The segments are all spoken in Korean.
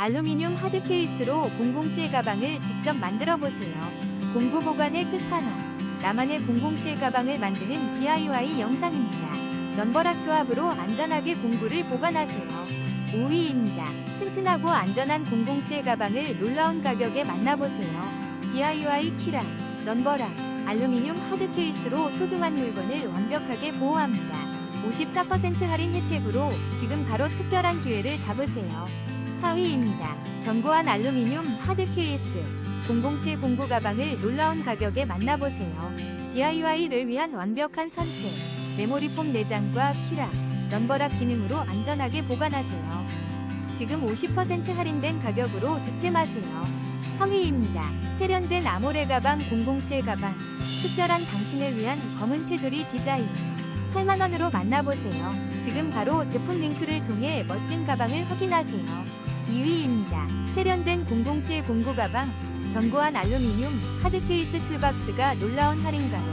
알루미늄 하드 케이스로 007 가방을 직접 만들어 보세요. 공구 보관의 끝판왕. 나만의 007 가방을 만드는 DIY 영상입니다. 넘버락 조합으로 안전하게 공구를 보관하세요. 5위입니다. 튼튼하고 안전한 007 가방을 놀라운 가격에 만나보세요. DIY 키라, 넘버락, 알루미늄 하드 케이스로 소중한 물건을 완벽하게 보호합니다. 54% 할인 혜택으로 지금 바로 특별한 기회를 잡으세요. 4위입니다. 견고한 알루미늄 하드 케이스 007 공구 가방을 놀라운 가격에 만나보세요. DIY를 위한 완벽한 선택. 메모리 폼 내장과 키라, 넘버락 기능으로 안전하게 보관하세요. 지금 50% 할인된 가격으로 득템하세요. 3위입니다. 세련된 아모레 가방 007 가방. 특별한 당신을 위한 검은 테두리 디자인. 8만원으로 만나보세요. 지금 바로 제품 링크를 통해 멋진 가방을 확인하세요. 2위입니다. 세련된 007 공구 가방. 견고한 알루미늄 하드 케이스 툴박스가 놀라운 할인가로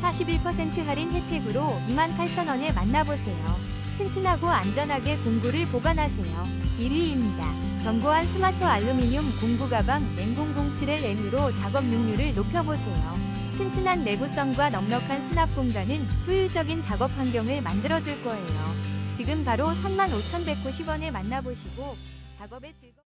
41% 할인 혜택으로 28,000원에 만나보세요. 튼튼하고 안전하게 공구를 보관하세요. 1위입니다. 견고한 스마트 알루미늄 공구 가방 N007L-N으로 작업 능률을 높여보세요. 튼튼한 내구성과 넉넉한 수납 공간은 효율적인 작업 환경을 만들어줄 거예요. 지금 바로 35,190원에 만나보시고 작업의 즐거움